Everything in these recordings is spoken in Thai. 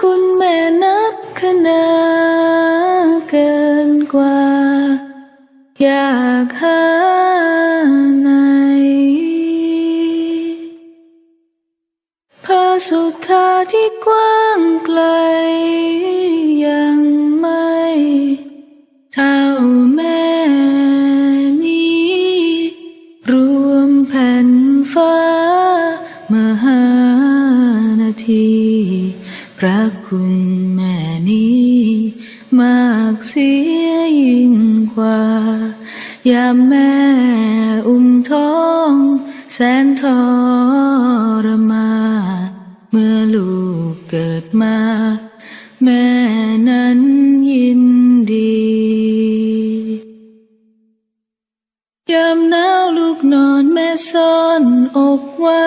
คุณแม่นับขนาเกินกว่า อยากหาไหนพระสุธาที่กว้างไกล มากเสียยิ่งกว่า ยามแม่อุ้มท้อง แสนทรมานเมื่อลูกเกิดมา แม่นั้นยินดี ยามหนาวลูกนอนแม่ซ่อนอกไว้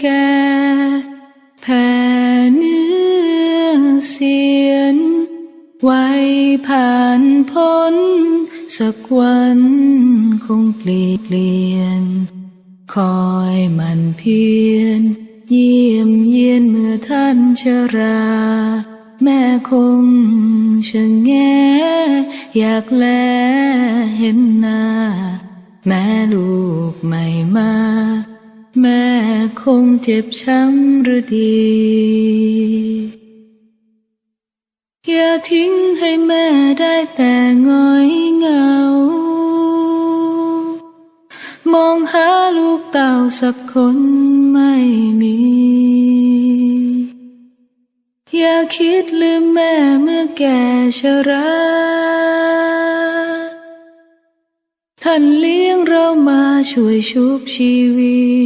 แก่แผ่เนื้อเสียน ไว้ผ่านพ้น สักวันคงเปลี่ยนเปลี่ยน คอยมันเพียรเยี่ยมเยียนเมื่อท่านชรา แม่คงชะแงอยากแลเห็นหน้า แม่ลูกไม่มา แม่คงเจ็บช้ำหรือดี อย่าทิ้งให้แม่ได้แต่ง้อยเหงา มองหาลูกเต่าสักคนไม่มี อย่าคิดลืมแม่เมื่อแก่ชราท่านเลี้ยงเรามาช่วยชุบชีวี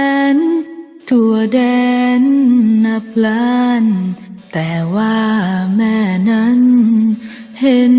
ทั่วแดนนับล้าน แต่ว่าแม่นั้นเห็น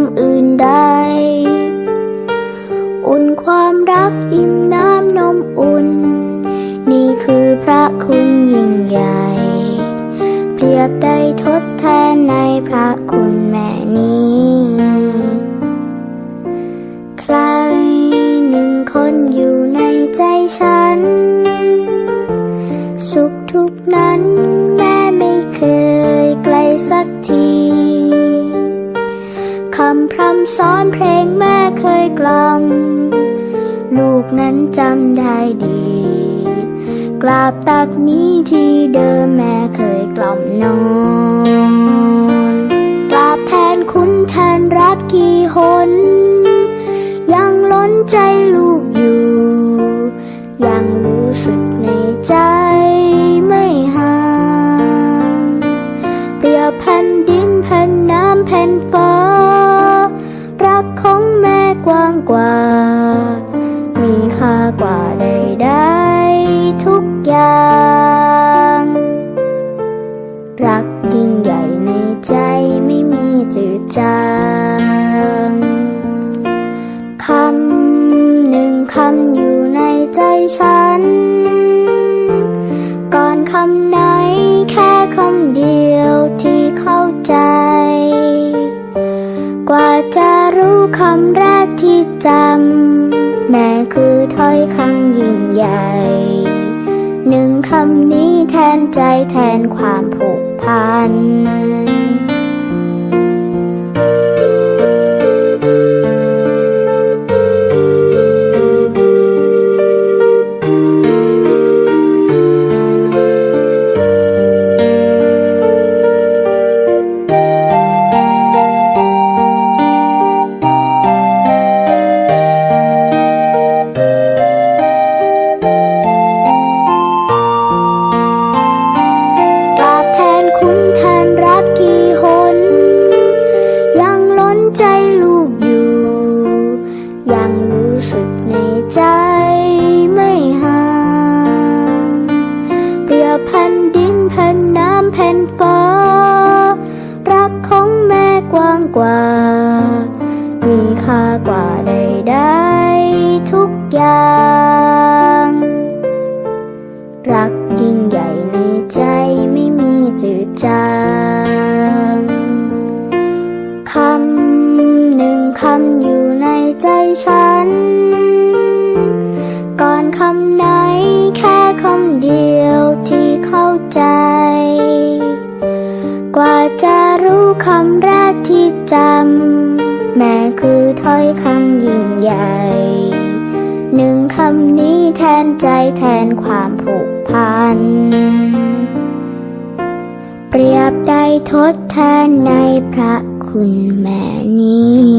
ำอื่นใด อุ่นความรักอิ่มน้ำนมอุ่น นี่คือพระคุณยิ่งใหญ่ เปรียบได้ทดแทนในพระคุณำสอนเพลงแม่เคยกล่อม ลูกนั้นจำได้ดี กราบตักนี้ที่เดิมแม่เคยกล่อมนอนกราบแทนคุณแทนรักกี่หน ยังล้นใจลูกอยู่ ยังรู้สึกในใจไม่ห่างเปรียบแผ่นดินแผ่นน้ำแผ่นฟ้า กว้างกว่า มีค่ากว่าใดๆทุกอย่าง รักยิ่งใหญ่ในใจไม่มีจืดจาง คำแรกที่จำ แม่คือถ้อยคำยิ่งใหญ่ หนึ่งคำนี้แทนใจแทนความผูกพัน ใจลูกอยู่ ยังรู้สึกในใจไม่ห่างเปรียบแผ่นดินแผ่นน้ำแผ่นฟ้า รักของแม่กว้างกว่า มีค่ากว่า คำอยู่ในใจฉัน ก่อนคำไหนแค่คำเดียวที่เข้าใจ กว่าจะรู้คำแรกที่จำ แม่คือถ้อยคำยิ่งใหญ่ หนึ่งคำนี้แทนใจแทนความผูกพันเปรียบได้ทดแทนในพระคุณแม่นี้